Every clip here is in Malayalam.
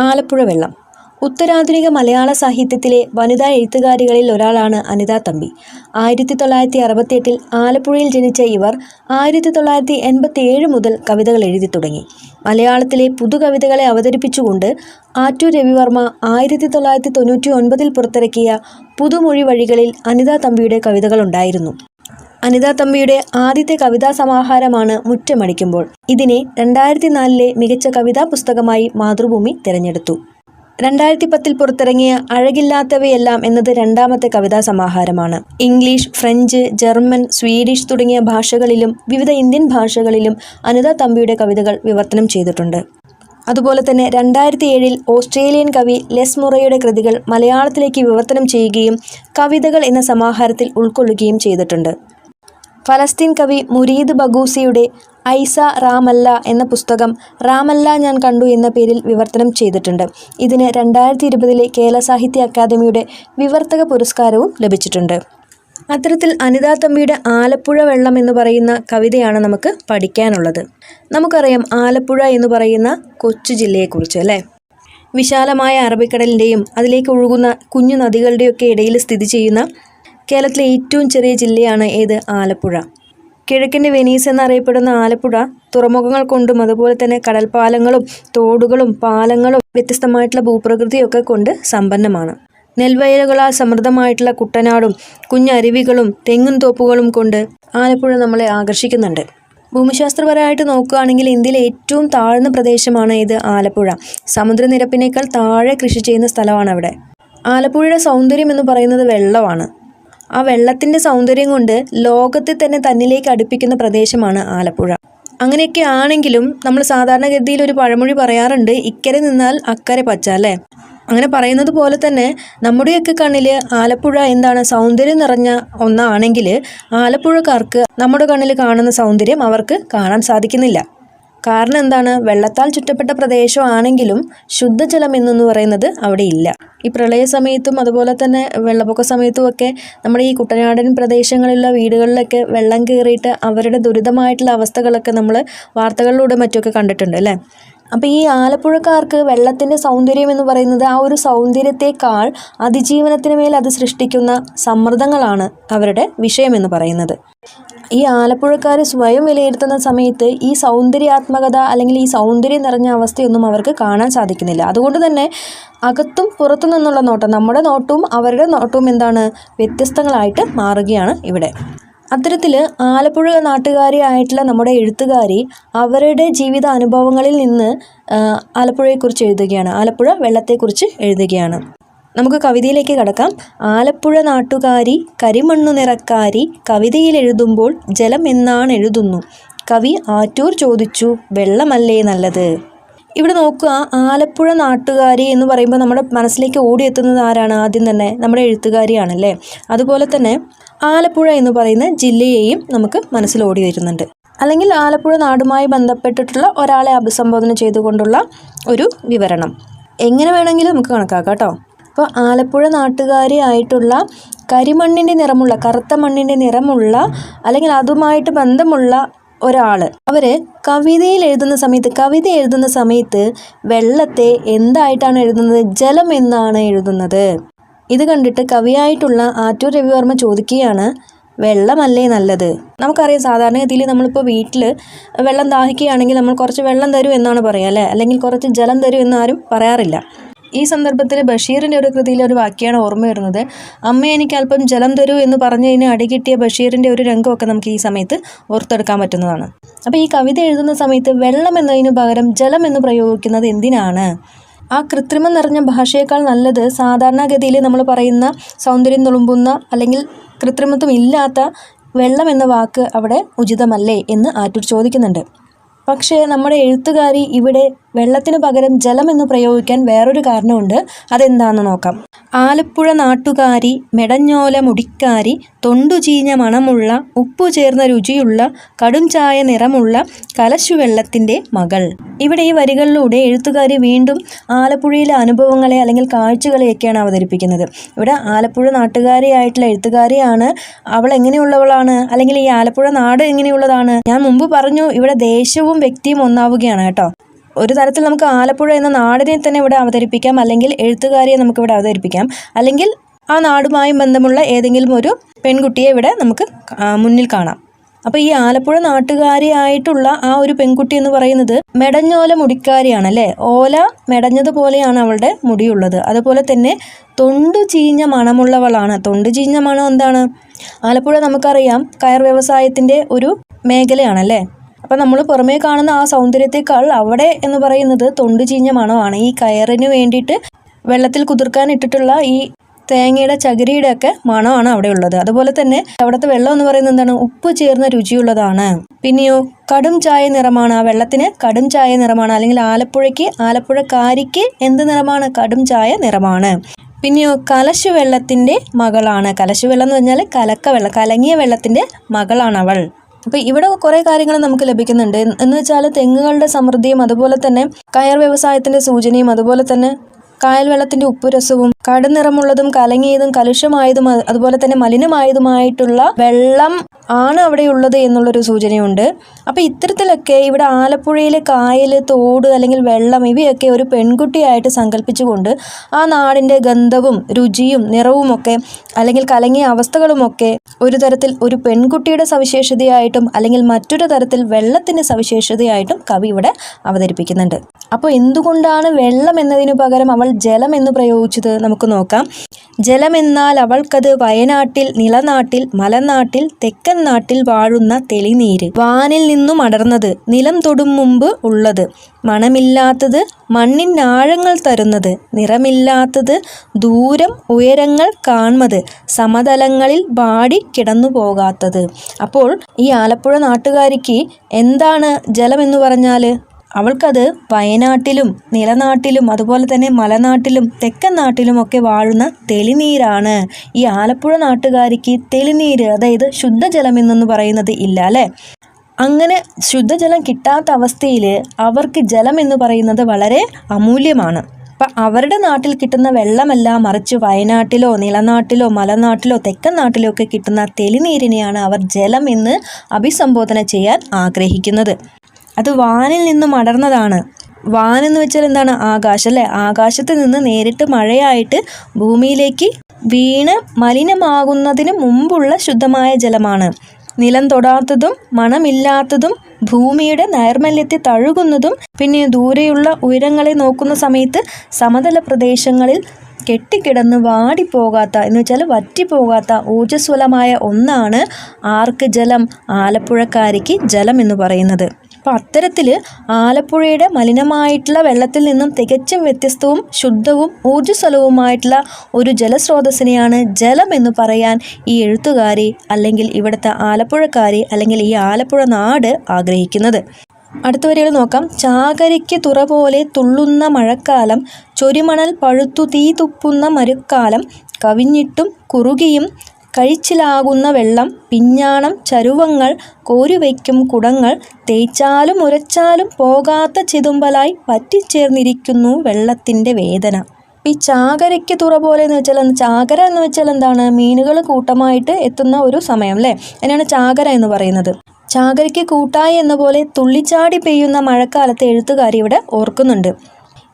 ആലപ്പുഴ വെള്ളം. ഉത്തരാധുനിക മലയാള സാഹിത്യത്തിലെ വനിതാ എഴുത്തുകാരികളിൽ ഒരാളാണ് അനിതാ തമ്പി. ആയിരത്തി തൊള്ളായിരത്തി അറുപത്തിയെട്ടിൽ ആലപ്പുഴയിൽ ജനിച്ച ഇവർ ആയിരത്തി തൊള്ളായിരത്തി എൺപത്തി ഏഴ് മുതൽ കവിതകൾ എഴുതി തുടങ്ങി. മലയാളത്തിലെ പുതുകവിതകളെ അവതരിപ്പിച്ചുകൊണ്ട് ആറ്റൂർ രവിവർമ്മ ആയിരത്തി തൊള്ളായിരത്തി തൊണ്ണൂറ്റി ഒൻപതിൽ പുറത്തിറക്കിയ പുതുമൊഴി വഴികളിൽ അനിതാ തമ്പിയുടെ കവിതകളുണ്ടായിരുന്നു. അനിത തമ്പിയുടെ ആദ്യത്തെ കവിതാ സമാഹാരമാണ് മുറ്റമടിക്കുമ്പോൾ. ഇതിനെ രണ്ടായിരത്തി നാലിലെ മികച്ച കവിതാ പുസ്തകമായി മാതൃഭൂമി തിരഞ്ഞെടുത്തു. രണ്ടായിരത്തി പത്തിൽ പുറത്തിറങ്ങിയ അഴകില്ലാത്തവയെല്ലാം എന്നത് രണ്ടാമത്തെ കവിതാ സമാഹാരമാണ് ഇംഗ്ലീഷ് ഫ്രഞ്ച് ജർമ്മൻ സ്വീഡിഷ് തുടങ്ങിയ ഭാഷകളിലും വിവിധ ഇന്ത്യൻ ഭാഷകളിലും അനിത തമ്പിയുടെ കവിതകൾ വിവർത്തനം ചെയ്തിട്ടുണ്ട്. അതുപോലെ തന്നെ രണ്ടായിരത്തി ഏഴിൽ ഓസ്ട്രേലിയൻ കവി ലെസ് മുറയുടെ കൃതികൾ മലയാളത്തിലേക്ക് വിവർത്തനം ചെയ്യുകയും കവിതകൾ എന്ന സമാഹാരത്തിൽ ഉൾക്കൊള്ളുകയും ചെയ്തിട്ടുണ്ട്. ഫലസ്തീൻ കവി മുരീദ് ബഗൂസിയുടെ ഐസ റാമല്ല എന്ന പുസ്തകം റാമല്ല ഞാൻ കണ്ടു എന്ന പേരിൽ വിവർത്തനം ചെയ്തിട്ടുണ്ട്. ഇതിന് രണ്ടായിരത്തി ഇരുപതിലെ കേരള സാഹിത്യ അക്കാദമിയുടെ വിവർത്തക പുരസ്കാരവും ലഭിച്ചിട്ടുണ്ട്. അത്തരത്തിൽ അനിതാ തമ്പിയുടെ ആലപ്പുഴ വെള്ളം എന്ന് പറയുന്ന കവിതയാണ് നമുക്ക് പഠിക്കാനുള്ളത്. നമുക്കറിയാം ആലപ്പുഴ എന്ന് പറയുന്ന കൊച്ചു ജില്ലയെക്കുറിച്ച് അല്ലേ? വിശാലമായ അറബിക്കടലിന്റെയും അതിലേക്ക് ഒഴുകുന്ന കുഞ്ഞു നദികളുടെയൊക്കെ ഇടയിൽ സ്ഥിതി ചെയ്യുന്ന കേരളത്തിലെ ഏറ്റവും ചെറിയ ജില്ലയാണ് ഏത്? ആലപ്പുഴ. കിഴക്കിന്റെ വെനീസ് എന്നറിയപ്പെടുന്ന ആലപ്പുഴ തുറമുഖങ്ങൾ കൊണ്ടും അതുപോലെ തന്നെ കടൽപ്പാലങ്ങളും തോടുകളും പാലങ്ങളും വ്യത്യസ്തമായിട്ടുള്ള ഭൂപ്രകൃതിയൊക്കെ കൊണ്ട് സമ്പന്നമാണ്. നെൽവയലുകളാൽ സമൃദ്ധമായിട്ടുള്ള കുട്ടനാടും കുഞ്ഞരുവികളും തെങ്ങും തോപ്പുകളും കൊണ്ട് ആലപ്പുഴ നമ്മളെ ആകർഷിക്കുന്നുണ്ട്. ഭൂമിശാസ്ത്രപരമായിട്ട് നോക്കുകയാണെങ്കിൽ ഇന്ത്യയിലെ ഏറ്റവും താഴ്ന്ന പ്രദേശമാണ് ഇത് ആലപ്പുഴ. സമുദ്രനിരപ്പിനേക്കാൾ താഴെ കൃഷി ചെയ്യുന്ന സ്ഥലമാണ് അവിടെ. ആലപ്പുഴയുടെ സൗന്ദര്യം എന്ന് പറയുന്നത് വെള്ളമാണ്. ആ വെള്ളത്തിന്റെ സൗന്ദര്യം കൊണ്ട് ലോകത്തെ തന്നെ തന്നിലേക്ക് അടുപ്പിക്കുന്ന പ്രദേശമാണ് ആലപ്പുഴ. അങ്ങനെയൊക്കെ ആണെങ്കിലും നമ്മൾ സാധാരണഗതിയിൽ ഒരു പഴമൊഴി പറയാറുണ്ട് ഇക്കരെ നിന്നാൽ അക്കരെ പച്ച അല്ലേ? അങ്ങനെ പറയുന്നത് പോലെ തന്നെ നമ്മുടെയൊക്കെ കണ്ണിൽ ആലപ്പുഴ എന്താണ് സൗന്ദര്യം നിറഞ്ഞ ഒന്നാണെങ്കിൽ ആലപ്പുഴക്കാർക്ക് നമ്മുടെ കണ്ണിൽ കാണുന്ന സൗന്ദര്യം അവർക്ക് കാണാൻ സാധിക്കുന്നില്ല. കാരണം എന്താണ്? വെള്ളത്താൽ ചുറ്റപ്പെട്ട പ്രദേശമാണെങ്കിലും ശുദ്ധജലം എന്നൊന്ന് പറയുന്നത് അവിടെ ഇല്ല. ഈ പ്രളയ സമയത്തും അതുപോലെ തന്നെ വെള്ളപ്പൊക്ക സമയത്തും ഒക്കെ നമ്മുടെ ഈ കുട്ടനാടൻ പ്രദേശങ്ങളിലുള്ള വീടുകളിലൊക്കെ വെള്ളം കയറിയിട്ട് അവരുടെ ദുരിതമായിട്ടുള്ള അവസ്ഥകളൊക്കെ നമ്മൾ വാർത്തകളിലൂടെ മറ്റുമൊക്കെ കണ്ടിട്ടുണ്ട് അല്ലേ? അപ്പോൾ ഈ ആലപ്പുഴക്കാർക്ക് വെള്ളത്തിന്റെ സൗന്ദര്യം എന്ന് പറയുന്നത് ആ ഒരു സൗന്ദര്യത്തെക്കാൾ അതിജീവനത്തിന് മേൽ അത് സൃഷ്ടിക്കുന്ന സമ്മർദ്ദങ്ങളാണ് അവരുടെ വിഷയമെന്ന് പറയുന്നത്. ഈ ആലപ്പുഴക്കാർ സ്വയം വിലയിരുത്തുന്ന സമയത്ത് ഈ സൗന്ദര്യാത്മകത അല്ലെങ്കിൽ ഈ സൗന്ദര്യം നിറഞ്ഞ അവസ്ഥയൊന്നും അവർക്ക് കാണാൻ സാധിക്കുന്നില്ല. അതുകൊണ്ട് തന്നെ അകത്തും പുറത്തു നിന്നുള്ള നോട്ടം നമ്മുടെ നോട്ടവും അവരുടെ നോട്ടവും എന്താണ് വ്യത്യസ്തങ്ങളായിട്ട് മാറുകയാണ് ഇവിടെ. അത്തരത്തിൽ ആലപ്പുഴ നാട്ടുകാരിയായിട്ടുള്ള നമ്മുടെ എഴുത്തുകാരി അവരുടെ ജീവിത അനുഭവങ്ങളിൽ നിന്ന് ആലപ്പുഴയെക്കുറിച്ച് എഴുതുകയാണ്. ആലപ്പുഴ വെള്ളത്തെക്കുറിച്ച് എഴുതുകയാണ്. നമുക്ക് കവിതയിലേക്ക് കടക്കാം. ആലപ്പുഴ നാട്ടുകാരി കരിമണ്ണു നിറക്കാരി കവിതയിൽ എഴുതുമ്പോൾ ജലം എന്നാണ് എഴുതുന്നു. കവി ആറ്റൂർ ചോദിച്ചു വെള്ളമല്ലേ നല്ലത്? ഇവിടെ നോക്കുക ആലപ്പുഴ നാട്ടുകാരി എന്ന് പറയുമ്പോൾ നമ്മുടെ മനസ്സിലേക്ക് ഓടിയെത്തുന്നത് ആരാണ്? ആദ്യം തന്നെ നമ്മുടെ എഴുത്തുകാരിയാണല്ലേ? അതുപോലെ തന്നെ ആലപ്പുഴ എന്ന് പറയുന്ന ജില്ലയെയും നമുക്ക് മനസ്സിൽ ഓടി വരുന്നുണ്ട്. അല്ലെങ്കിൽ ആലപ്പുഴ നാടുമായി ബന്ധപ്പെട്ടിട്ടുള്ള ഒരാളെ അഭിസംബോധന ചെയ്തുകൊണ്ടുള്ള ഒരു വിവരണം. എങ്ങനെ വേണമെങ്കിലും നമുക്ക് കണക്കാക്കാം കേട്ടോ. അപ്പോൾ ആലപ്പുഴ നാട്ടുകാരി ആയിട്ടുള്ള കരിമണ്ണിന്റെ നിറമുള്ള കറുത്ത മണ്ണിന്റെ നിറമുള്ള അല്ലെങ്കിൽ അതുമായിട്ട് ബന്ധമുള്ള ഒരാൾ അവർ കവിതയിൽ എഴുതുന്ന സമയത്ത് കവിത എഴുതുന്ന സമയത്ത് വെള്ളത്തെ എന്തായിട്ടാണ് എഴുതുന്നത്? ജലം എന്നാണ് എഴുതുന്നത്. ഇത് കണ്ടിട്ട് കവിയായിട്ടുള്ള ആറ്റൂർ രവിവർമ്മ ചോദിക്കുകയാണ് വെള്ളമല്ലേ നല്ലത്? നമുക്കറിയാം സാധാരണഗതിയിൽ നമ്മളിപ്പോൾ വീട്ടിൽ വെള്ളം ദാഹിക്കുകയാണെങ്കിൽ നമ്മൾ കുറച്ച് വെള്ളം തരൂ എന്നാണ് പറയുക അല്ലേ? അല്ലെങ്കിൽ കുറച്ച് ജലം തരൂ എന്നാരും പറയാറില്ല. ഈ സന്ദർഭത്തിൽ ബഷീറിന്റെ ഒരു കൃതിയിലെ ഒരു വാക്യാണ് ഓർമ്മ വരുന്നത്. അമ്മ എനിക്ക് അല്പം ജലം തരൂ എന്ന് പറഞ്ഞതിന് അടികിട്ടിയ ബഷീറിന്റെ ഒരു രംഗമൊക്കെ നമുക്ക് ഈ സമയത്ത് ഓർത്തെടുക്കാൻ പറ്റുന്നതാണ്. അപ്പോൾ ഈ കവിത എഴുതുന്ന സമയത്ത് വെള്ളം എന്നതിന് പകരം ജലം എന്ന് പ്രയോഗിക്കുന്നത് എന്തിനാണ്? ആ കൃത്രിമം നിറഞ്ഞ ഭാഷയേക്കാൾ നല്ലത് സാധാരണഗതിയിൽ നമ്മൾ പറയുന്ന സൗന്ദര്യം തുളുമ്പുന്ന അല്ലെങ്കിൽ കൃത്രിമത്വം ഇല്ലാത്ത വെള്ളം എന്ന വാക്ക് അവിടെ ഉചിതമല്ലേ എന്ന് ആറ്റൂർ ചോദിക്കുന്നുണ്ട്. പക്ഷേ നമ്മുടെ എഴുത്തുകാരി ഇവിടെ വെള്ളത്തിന് പകരം ജലം എന്ന് പ്രയോഗിക്കാൻ വേറൊരു കാരണമുണ്ട്. അതെന്താണെന്ന് നോക്കാം. ആലപ്പുഴ നാട്ടുകാരി മെടഞ്ഞോല മുടിക്കാരി തൊണ്ടുചീഞ്ഞ മണമുള്ള ഉപ്പു ചേർന്ന രുചിയുള്ള കടും ചായ നിറമുള്ള കലശുവെള്ളത്തിന്റെ മകൾ. ഇവിടെ ഈ വരികളിലൂടെ എഴുത്തുകാരി വീണ്ടും ആലപ്പുഴയിലെ അനുഭവങ്ങളെ അല്ലെങ്കിൽ കാഴ്ചകളെയൊക്കെയാണ് അവതരിപ്പിക്കുന്നത്. ഇവിടെ ആലപ്പുഴ നാട്ടുകാരിയായിട്ടുള്ള എഴുത്തുകാരിയാണ്. അവൾ എങ്ങനെയുള്ളവളാണ്? അല്ലെങ്കിൽ ഈ ആലപ്പുഴ നാട് എങ്ങനെയുള്ളതാണ്? ഞാൻ മുമ്പ് പറഞ്ഞു ഇവിടെ ദേശവും വ്യക്തിയും ഒന്നാവുകയാണ് കേട്ടോ. ഒരു തരത്തിൽ നമുക്ക് ആലപ്പുഴ എന്ന നാടിനെ തന്നെ ഇവിടെ അവതരിപ്പിക്കാം. അല്ലെങ്കിൽ എഴുത്തുകാരിയെ നമുക്കിവിടെ അവതരിപ്പിക്കാം. അല്ലെങ്കിൽ ആ നാടുമായി ബന്ധമുള്ള ഏതെങ്കിലും ഒരു പെൺകുട്ടിയെ ഇവിടെ നമുക്ക് മുന്നിൽ കാണാം. അപ്പോൾ ഈ ആലപ്പുഴ നാട്ടുകാരിയായിട്ടുള്ള ആ ഒരു പെൺകുട്ടി എന്ന് പറയുന്നത് മെടഞ്ഞോല മുടിക്കാരിയാണ് അല്ലേ ഓല മെടഞ്ഞതുപോലെയാണ് അവളുടെ മുടിയുള്ളത്. അതുപോലെ തന്നെ തൊണ്ടു ചീഞ്ഞ മണമുള്ളവളാണ്. തൊണ്ടു ചീഞ്ഞ മണം എന്താണ്? ആലപ്പുഴ നമുക്കറിയാം കയർ വ്യവസായത്തിന്റെ ഒരു മേഖലയാണല്ലേ? അപ്പം നമ്മൾ പുറമേ കാണുന്ന ആ സൗന്ദര്യത്തെക്കാൾ അവിടെ എന്ന് പറയുന്നത് തൊണ്ടു ചീഞ്ഞ മണമാണ് ഈ കയറിന് വേണ്ടിയിട്ട് വെള്ളത്തിൽ കുതിർക്കാൻ ഇട്ടിട്ടുള്ള ഈ തേങ്ങയുടെ ചകിരിയുടെ ഒക്കെ മണമാണ് അവിടെ ഉള്ളത്. അതുപോലെ തന്നെ അവിടുത്തെ വെള്ളം എന്ന് പറയുന്നത് എന്താണ്? ഉപ്പ് ചേർന്ന രുചിയുള്ളതാണ്. പിന്നെയോ കടും ചായ നിറമാണ്. ആ വെള്ളത്തിന് കടും ചായ നിറമാണ്. അല്ലെങ്കിൽ ആലപ്പുഴയ്ക്ക് ആലപ്പുഴ കാരിക്ക് എന്ത് നിറമാണ്? കടും ചായ നിറമാണ്. പിന്നെയോ കലശുവെള്ളത്തിന്റെ മകളാണ്. കലശുവെള്ളം എന്ന് പറഞ്ഞാൽ കലക്ക വെള്ളം കലങ്ങിയ വെള്ളത്തിന്റെ മകളാണ് അവൾ. അപ്പോൾ ഇവിടെ കുറേ കാര്യങ്ങൾ നമുക്ക് ലഭിക്കുന്നുണ്ട്. എന്ന് വെച്ചാൽ തെങ്ങുകളുടെ സമൃദ്ധിയും അതുപോലെ തന്നെ കയർ വ്യവസായത്തിന്റെ സൂചനയും അതുപോലെ തന്നെ കായൽ വെള്ളത്തിന്റെ ഉപ്പുരസവും കടുനിറമുള്ളതും കലങ്ങിയതും കലുഷമായതും അതുപോലെ തന്നെ മലിനമായതുമായിട്ടുള്ള വെള്ളം ആണ് അവിടെ ഉള്ളത് എന്നുള്ളൊരു സൂചനയുണ്ട്. അപ്പോൾ ഇത്തരത്തിലൊക്കെ ഇവിടെ ആലപ്പുഴയിലെ കായൽ തോട് അല്ലെങ്കിൽ വെള്ളം ഇവയൊക്കെ ഒരു പെൺകുട്ടിയായിട്ട് സങ്കല്പിച്ചുകൊണ്ട് ആ നാടിന്റെ ഗന്ധവും രുചിയും നിറവുമൊക്കെ അല്ലെങ്കിൽ കലങ്ങിയ അവസ്ഥകളുമൊക്കെ ഒരു തരത്തിൽ ഒരു പെൺകുട്ടിയുടെ സവിശേഷതയായിട്ടും അല്ലെങ്കിൽ മറ്റൊരു തരത്തിൽ വെള്ളത്തിന്റെ സവിശേഷതയായിട്ടും കവി ഇവിടെ അവതരിപ്പിക്കുന്നുണ്ട്. അപ്പോൾ എന്തുകൊണ്ടാണ് വെള്ളം എന്നതിനു പകരം അവൾ ജലം എന്ന് പ്രയോഗിച്ചത്? നമുക്ക് നോക്കാം. ജലമെന്നാൽ അവൾക്കത് വയനാട്ടിൽ നിലനാട്ടിൽ മലനാട്ടിൽ തെക്കൻ നാട്ടിൽ വാഴുന്ന തെളിനീര് വാനിൽ നിന്നും അടർന്നത് നിലം തൊടും മുമ്പ് ഉള്ളത്. മണമില്ലാത്തത് മണ്ണിനാഴങ്ങൾ തരുന്നത്. നിറമില്ലാത്തത് ദൂരം ഉയരങ്ങൾ കാൺമത് സമതലങ്ങളിൽ വാടി കിടന്നു പോകാത്തത്. അപ്പോൾ ഈ ആലപ്പുഴ നാട്ടുകാരിക്ക് എന്താണ് ജലമെന്ന് പറഞ്ഞാൽ അവൾക്കത് വയനാട്ടിലും നിലനാട്ടിലും അതുപോലെ തന്നെ മലനാട്ടിലും തെക്കൻ നാട്ടിലും ഒക്കെ വാഴുന്ന തെളിനീരാണ്. ഈ ആലപ്പുഴ നാട്ടുകാരിക്ക് തെളിനീര് അതായത് ശുദ്ധജലം എന്നൊന്ന് പറയുന്നത് ഇല്ല അല്ലേ? അങ്ങനെ ശുദ്ധജലം കിട്ടാത്ത അവസ്ഥയിൽ അവർക്ക് ജലം എന്ന് പറയുന്നത് വളരെ അമൂല്യമാണ്. അപ്പം അവരുടെ നാട്ടിൽ കിട്ടുന്ന വെള്ളമല്ല മറിച്ച് വയനാട്ടിലോ നിലനാട്ടിലോ മലനാട്ടിലോ തെക്കൻ നാട്ടിലോ ഒക്കെ കിട്ടുന്ന തെളിനീരിനെയാണ് അവർ ജലം എന്ന് അഭിസംബോധന ചെയ്യാൻ ആഗ്രഹിക്കുന്നത്. അത് വാനിൽ നിന്നും അടർന്നതാണ് വാൻ എന്ന് വെച്ചാൽ എന്താണ്? ആകാശം അല്ലേ? ആകാശത്ത് നിന്ന് നേരിട്ട് മഴയായിട്ട് ഭൂമിയിലേക്ക് വീണ് മലിനമാകുന്നതിന് മുമ്പുള്ള ശുദ്ധമായ ജലമാണ്. നിലം തൊടാത്തതും മണമില്ലാത്തതും ഭൂമിയുടെ നൈർമല്യത്തെ തഴുകുന്നതും പിന്നെ ദൂരെയുള്ള ഉയരങ്ങളെ നോക്കുന്ന സമയത്ത് സമതല പ്രദേശങ്ങളിൽ കെട്ടിക്കിടന്ന് വാടിപ്പോകാത്ത എന്ന് വെച്ചാൽ വറ്റിപ്പോകാത്ത ഊർജസ്വലമായ ഒന്നാണ് ആർക്ക് ജലം ആലപ്പുഴക്കാരിക്ക് ജലം എന്ന് പറയുന്നത്. അപ്പോൾ അത്തരത്തിൽ ആലപ്പുഴയുടെ മലിനമായിട്ടുള്ള വെള്ളത്തിൽ നിന്നും തികച്ചും വ്യത്യസ്തവും ശുദ്ധവും ഊർജസ്വലവുമായിട്ടുള്ള ഒരു ജലസ്രോതസ്സിനെയാണ് ജലം എന്ന് പറയാൻ ഈ എഴുത്തുകാരെ അല്ലെങ്കിൽ ഇവിടുത്തെ ആലപ്പുഴക്കാരെ അല്ലെങ്കിൽ ഈ ആലപ്പുഴ നാട് ആഗ്രഹിക്കുന്നത്. അടുത്ത വരികൾ നോക്കാം. ചാകരിക്ക് തുറ പോലെ തുള്ളുന്ന മഴക്കാലം ചൊരിമണൽ പഴുത്തു തീ തുപ്പുന്ന മരുക്കാലം കവിഞ്ഞിട്ടും കുറുകിയും കഴിച്ചിലാകുന്ന വെള്ളം പിഞ്ഞാണം ചരുവങ്ങൾ കോരിവയ്ക്കും കുടങ്ങൾ തേച്ചാലും ഉരച്ചാലും പോകാത്ത ചിതുമ്പലായി പറ്റിച്ചേർന്നിരിക്കുന്നു വെള്ളത്തിന്റെ വേദന. ഈ ചാകരയ്ക്ക് തുറ പോലെ എന്ന് വെച്ചാൽ? ചാകര എന്ന് വെച്ചാൽ എന്താണ്? മീനുകൾ കൂട്ടമായിട്ട് എത്തുന്ന ഒരു സമയം അല്ലേ? അതിനാണ് ചാകര എന്ന് പറയുന്നത്. ചാകരയ്ക്ക് കൂട്ടായി എന്ന പോലെ തുള്ളിച്ചാടി പെയ്യുന്ന മഴക്കാലത്തെ എഴുത്തുകാരി ഇവിടെ ഓർക്കുന്നുണ്ട്.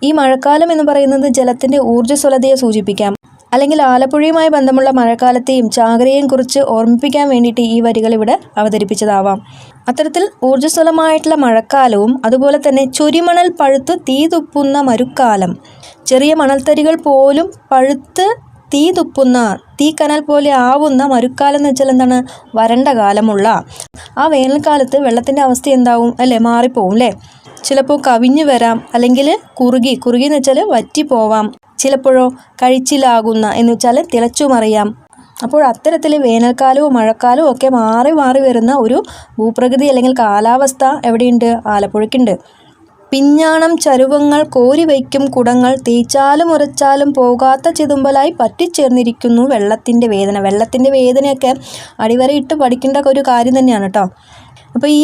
ഈ മഴക്കാലം എന്ന് പറയുന്നത് ജലത്തിന്റെ ഊർജസ്വലതയെ സൂചിപ്പിക്കാം. അല്ലെങ്കിൽ ആലപ്പുഴയുമായി ബന്ധമുള്ള മഴക്കാലത്തെയും ചാകരയെയും കുറിച്ച് ഓർമ്മിപ്പിക്കാൻ വേണ്ടിയിട്ട് ഈ വരികൾ ഇവിടെ അവതരിപ്പിച്ചതാവാം. അത്തരത്തിൽ ഊർജസ്വലമായിട്ടുള്ള മഴക്കാലവും അതുപോലെ തന്നെ ചുരിമണൽ പഴുത്ത് തീ തുപ്പുന്ന മരുക്കാലം ചെറിയ മണൽത്തരികൾ പോലും പഴുത്ത് തീ തുപ്പുന്ന തീക്കനൽ പോലെ ആവുന്ന മരുക്കാലം എന്ന് വെച്ചാൽ എന്താണ്? വരണ്ട കാലമുള്ള. ആ വേനൽക്കാലത്ത് വെള്ളത്തിന്റെ അവസ്ഥ എന്താവും? അല്ലേ? മാറിപ്പോവും അല്ലേ? ചിലപ്പോൾ കവിഞ്ഞു വരാം അല്ലെങ്കിൽ കുറുകി കുറുകി എന്ന് വെച്ചാൽ വറ്റിപ്പോവാം. ചിലപ്പോഴോ കഴിച്ചിലാകുന്ന എന്ന് വെച്ചാൽ തിളച്ചുമറിയാം. അപ്പോൾ അത്തരത്തിൽ വേനൽക്കാലവും മഴക്കാലവും ഒക്കെ മാറി മാറി വരുന്ന ഒരു ഭൂപ്രകൃതി അല്ലെങ്കിൽ കാലാവസ്ഥ എവിടെയുണ്ട്? ആലപ്പുഴയ്ക്കുണ്ട്. പിഞ്ഞാണം ചരുവങ്ങൾ കോരി വയ്ക്കും കുടങ്ങൾ തേച്ചാലും ഉരച്ചാലും പോകാത്ത ചിതുമ്പലായി പറ്റിച്ചേർന്നിരിക്കുന്നു വെള്ളത്തിന്റെ വേദന. വെള്ളത്തിന്റെ വേദനയൊക്കെ അടിവരയിട്ട് പഠിക്കേണ്ട ഒരു കാര്യം തന്നെയാണ് കേട്ടോ. അപ്പോൾ ഈ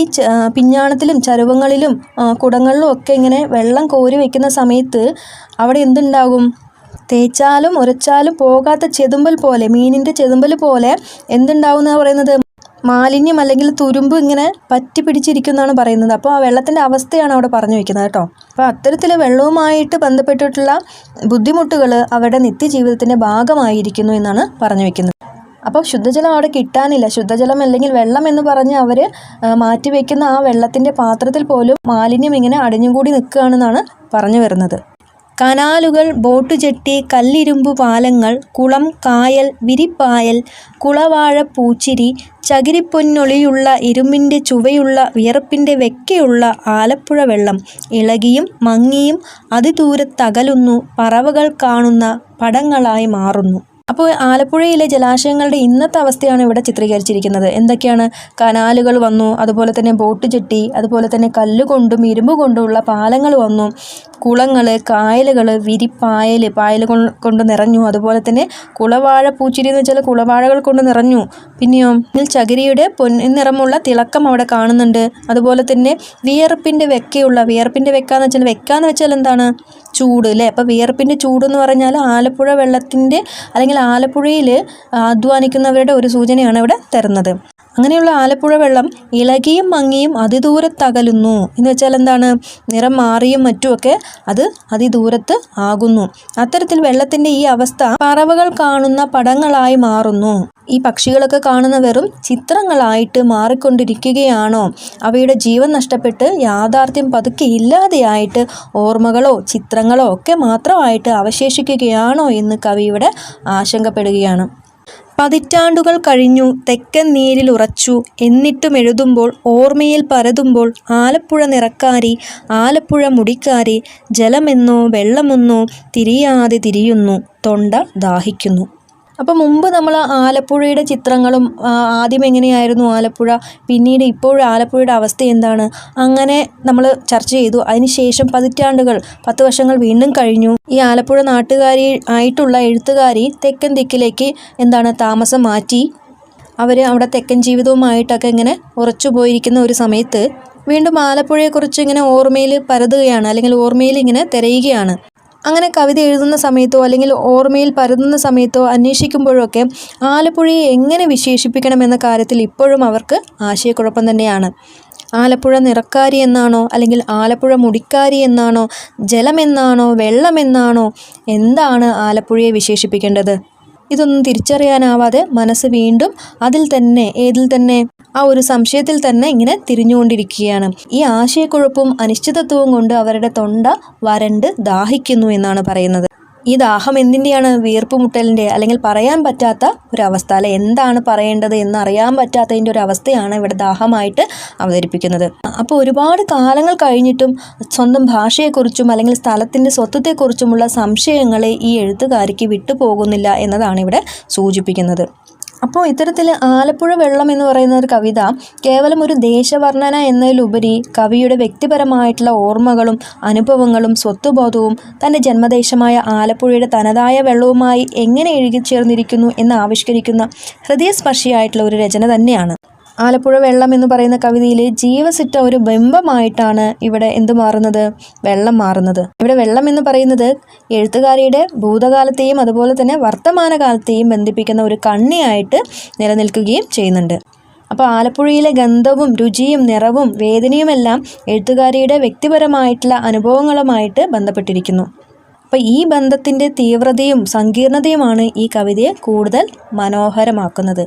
പിഞ്ഞാണത്തിലും ചരുവങ്ങളിലും കുടങ്ങളിലും ഒക്കെ ഇങ്ങനെ വെള്ളം കോരി വയ്ക്കുന്ന സമയത്ത് അവിടെ എന്തുണ്ടാകും? തേച്ചാലും ഉരച്ചാലും പോകാത്ത ചെതുമ്പൽ പോലെ മീനിന്റെ ചെതുമ്പൽ പോലെ എന്തുണ്ടാവും എന്നാണ് പറയുന്നത്? മാലിന്യം അല്ലെങ്കിൽ തുരുമ്പ് ഇങ്ങനെ പറ്റി പിടിച്ചിരിക്കുന്നതാണ് പറയുന്നത്. അപ്പോൾ ആ വെള്ളത്തിന്റെ അവസ്ഥയാണ് അവിടെ പറഞ്ഞു വയ്ക്കുന്നത് കേട്ടോ. അപ്പോൾ അത്തരത്തിൽ വെള്ളവുമായിട്ട് ബന്ധപ്പെട്ടിട്ടുള്ള ബുദ്ധിമുട്ടുകൾ അവരുടെ നിത്യജീവിതത്തിന്റെ ഭാഗമായിരിക്കുന്നു എന്നാണ് പറഞ്ഞു വെക്കുന്നത്. അപ്പോൾ ശുദ്ധജലം അവിടെ കിട്ടാനില്ല. ശുദ്ധജലം അല്ലെങ്കിൽ വെള്ളം എന്ന് പറഞ്ഞ് അവർ മാറ്റിവെക്കുന്ന ആ വെള്ളത്തിന്റെ പാത്രത്തിൽ പോലും മാലിന്യം ഇങ്ങനെ അടിഞ്ഞുകൂടി നിൽക്കുകയാണെന്നാണ് പറഞ്ഞു വരുന്നത്. കനാലുകൾ ബോട്ട് ജെട്ടി കല്ലിരുമ്പു പാലങ്ങൾ കുളം കായൽ വിരിപ്പായൽ കുളവാഴ പൂച്ചിരി ചകിരിപ്പൊന്നൊളിയുള്ള ഇരുമ്പിന്റെ ചുവയുള്ള വിയർപ്പിന്റെ വെക്കയുള്ള ആലപ്പുഴ വെള്ളം ഇളകിയും മങ്ങിയും അതിദൂരത്തകലുന്നു പറവകൾ കാണുന്ന പടങ്ങളായി മാറുന്നു. അപ്പോൾ ആലപ്പുഴയിലെ ജലാശയങ്ങളുടെ ഇന്നത്തെ അവസ്ഥയാണ് ഇവിടെ ചിത്രീകരിച്ചിരിക്കുന്നത്. എന്തൊക്കെയാണ്? കനാലുകൾ വന്നു അതുപോലെ തന്നെ ബോട്ട് ചെട്ടി അതുപോലെ തന്നെ കല്ലുകൊണ്ടും ഇരുമ്പ് കൊണ്ടുമുള്ള പാലങ്ങൾ വന്നു. കുളങ്ങൾ കായലുകൾ വിരിപ്പായൽ പായൽ കൊണ്ട് നിറഞ്ഞു. അതുപോലെ തന്നെ കുളവാഴ പൂച്ചിരി എന്ന് വെച്ചാൽ കുളവാഴകൾ കൊണ്ട് നിറഞ്ഞു. പിന്നെയോ ചകിരിയുടെ പൊന്നിറമുള്ള തിളക്കം അവിടെ കാണുന്നുണ്ട്. അതുപോലെ തന്നെ വിയർപ്പിന്റെ വെക്കയുള്ള വിയർപ്പിന്റെ വെക്ക എന്ന് വെച്ചാൽ വെക്ക എന്ന് വെച്ചാൽ എന്താണ്? ചൂട് അല്ലേ? അപ്പോൾ വിയർപ്പിന്റെ ചൂട് എന്ന് പറഞ്ഞാൽ ആലപ്പുഴ വെള്ളത്തിന്റെ അല്ലെങ്കിൽ ആലപ്പുഴയിൽ അധ്വാനിക്കുന്നവരുടെ ഒരു സൂചനയാണ് ഇവിടെ തരുന്നത്. അങ്ങനെയുള്ള ആലപ്പുഴ വെള്ളം ഇളകിയും മങ്ങിയും അതിദൂരത്തകലുന്നു. എന്ന് വെച്ചാൽ എന്താണ്? നിറം മാറിയും മറ്റുമൊക്കെ അത് അതിദൂരത്ത് ആകുന്നു. അത്തരത്തിൽ വെള്ളത്തിന്റെ ഈ അവസ്ഥ പറവകൾ കാണുന്ന പടങ്ങളായി മാറുന്നു. ഈ പക്ഷികളൊക്കെ കാണുന്ന വെറും ചിത്രങ്ങളായിട്ട് മാറിക്കൊണ്ടിരിക്കുകയാണോ? അവയുടെ ജീവൻ നഷ്ടപ്പെട്ട് യാഥാർത്ഥ്യം പതുക്കെ ഇല്ലാതെയായിട്ട് ഓർമ്മകളോ ചിത്രങ്ങളോ ഒക്കെ മാത്രമായിട്ട് അവശേഷിക്കുകയാണോ എന്ന് കവി ഇവിടെ ആശങ്കപ്പെടുകയാണ്. പതിറ്റാണ്ടുകൾ കഴിഞ്ഞു തെക്കൻ നീരിൽ ഉറച്ചു. എന്നിട്ടും എഴുതുമ്പോൾ ഓർമ്മയിൽ പരതുമ്പോൾ ആലപ്പുഴ നിറക്കാരി ആലപ്പുഴ മുടിക്കാരി ജലമെന്നോ വെള്ളമെന്നോ തിരിയാതെ തിരിയുന്നു. തൊണ്ട ദാഹിക്കുന്നു. അപ്പോൾ മുമ്പ് നമ്മൾ ആലപ്പുഴയുടെ ചിത്രങ്ങളും ആദ്യം എങ്ങനെയായിരുന്നു ആലപ്പുഴ? പിന്നീട് ഇപ്പോൾ ആലപ്പുഴയുടെ അവസ്ഥ എന്താണ്? അങ്ങനെ നമ്മൾ ചർച്ച ചെയ്തു. അതിനുശേഷം പതിറ്റാണ്ടുകൾ പത്ത് വർഷങ്ങൾ വീണ്ടും കഴിഞ്ഞു. ഈ ആലപ്പുഴ നാട്ടുകാരി ആയിട്ടുള്ള എഴുത്തുകാരി തെക്കൻ ദിക്കിലേക്ക് എന്താണ് താമസം മാറ്റി. അവർ അവിടെ തെക്കൻ ജീവിതവുമായിട്ടൊക്കെ ഇങ്ങനെ ഉറച്ചു പോയിരിക്കുന്ന ഒരു സമയത്ത് വീണ്ടും ആലപ്പുഴയെക്കുറിച്ച് ഇങ്ങനെ ഓർമ്മയിൽ പരതുകയാണ് അല്ലെങ്കിൽ ഓർമ്മയിൽ ഇങ്ങനെ തിരയുകയാണ്. അങ്ങനെ കവിത എഴുതുന്ന സമയത്തോ അല്ലെങ്കിൽ ഓർമ്മയിൽ പരതുന്ന സമയത്തോ അന്വേഷിക്കുമ്പോഴൊക്കെ ആലപ്പുഴയെ എങ്ങനെ വിശേഷിപ്പിക്കണമെന്ന കാര്യത്തിൽ ഇപ്പോഴും അവർക്ക് ആശയക്കുഴപ്പം തന്നെയാണ്. ആലപ്പുഴ നിറക്കാരി എന്നാണോ അല്ലെങ്കിൽ ആലപ്പുഴ മുടിക്കാരി എന്നാണോ ജലമെന്നാണോ വെള്ളമെന്നാണോ എന്താണ് ആലപ്പുഴയെ വിശേഷിപ്പിക്കേണ്ടത്? ഇതൊന്നും തിരിച്ചറിയാനാവാതെ മനസ്സ് വീണ്ടും അതിൽ തന്നെ ഏതിൽ തന്നെ? ആ ഒരു സംശയത്തിൽ തന്നെ ഇങ്ങനെ തിരിഞ്ഞുകൊണ്ടിരിക്കുകയാണ്. ഈ ആശയക്കുഴപ്പവും അനിശ്ചിതത്വവും കൊണ്ട് അവരുടെ തൊണ്ട വരണ്ട് ദാഹിക്കുന്നു എന്നാണ് പറയുന്നത്. ഈ ദാഹം എന്തിന്റെയാണ്? വീർപ്പ് മുട്ടലിന്റെ അല്ലെങ്കിൽ പറയാൻ പറ്റാത്ത ഒരവസ്ഥ അല്ലെ? എന്താണ് പറയേണ്ടത് എന്ന് അറിയാൻ പറ്റാത്തതിന്റെ ഒരു അവസ്ഥയാണ് ഇവിടെ ദാഹമായിട്ട് അവതരിപ്പിക്കുന്നത്. അപ്പോൾ ഒരുപാട് കാലങ്ങൾ കഴിഞ്ഞിട്ടും സ്വന്തം ഭാഷയെക്കുറിച്ചും അല്ലെങ്കിൽ സ്ഥലത്തിന്റെ സ്വത്വത്തെക്കുറിച്ചുമുള്ള സംശയങ്ങളെ ഈ എഴുത്തുകാരിക്ക് വിട്ടുപോകുന്നില്ല എന്നതാണ് ഇവിടെ സൂചിപ്പിക്കുന്നത്. അപ്പോൾ ഇത്തരത്തിൽ ആലപ്പുഴ വെള്ളം എന്ന് പറയുന്ന ഒരു കവിത കേവലം ഒരു ദേശവർണന എന്നതിലുപരി കവിയുടെ വ്യക്തിപരമായിട്ടുള്ള ഓർമ്മകളും അനുഭവങ്ങളും സ്വത്വബോധവും തന്റെ ജന്മദേശമായ ആലപ്പുഴയുടെ തനതായ വെള്ളവുമായി എങ്ങനെ എഴുകിച്ചേർന്നിരിക്കുന്നു എന്ന് ആവിഷ്കരിക്കുന്ന ഹൃദയസ്പർശിയായിട്ടുള്ള ഒരു രചന തന്നെയാണ്. ആലപ്പുഴ വെള്ളം എന്ന് പറയുന്ന കവിതയിൽ ജീവസിറ്റ ഒരു ബിംബമായിട്ടാണ് ഇവിടെ എന്ത് മാറുന്നത്? വെള്ളം മാറുന്നത്. ഇവിടെ വെള്ളം എന്ന് പറയുന്നത് എഴുത്തുകാരിയുടെ ഭൂതകാലത്തെയും അതുപോലെ തന്നെ വർത്തമാനകാലത്തെയും ബന്ധിപ്പിക്കുന്ന ഒരു കണ്ണിയായിട്ട് നിലനിൽക്കുകയും ചെയ്യുന്നുണ്ട്. അപ്പോൾ ആലപ്പുഴയിലെ ഗന്ധവും രുചിയും നിറവും വേദനയുമെല്ലാം എഴുത്തുകാരിയുടെ വ്യക്തിപരമായിട്ടുള്ള അനുഭവങ്ങളുമായിട്ട് ബന്ധപ്പെട്ടിരിക്കുന്നു. അപ്പോൾ ഈ ബന്ധത്തിന്റെ തീവ്രതയും സങ്കീർണതയുമാണ് ഈ കവിതയെ കൂടുതൽ മനോഹരമാക്കുന്നത്.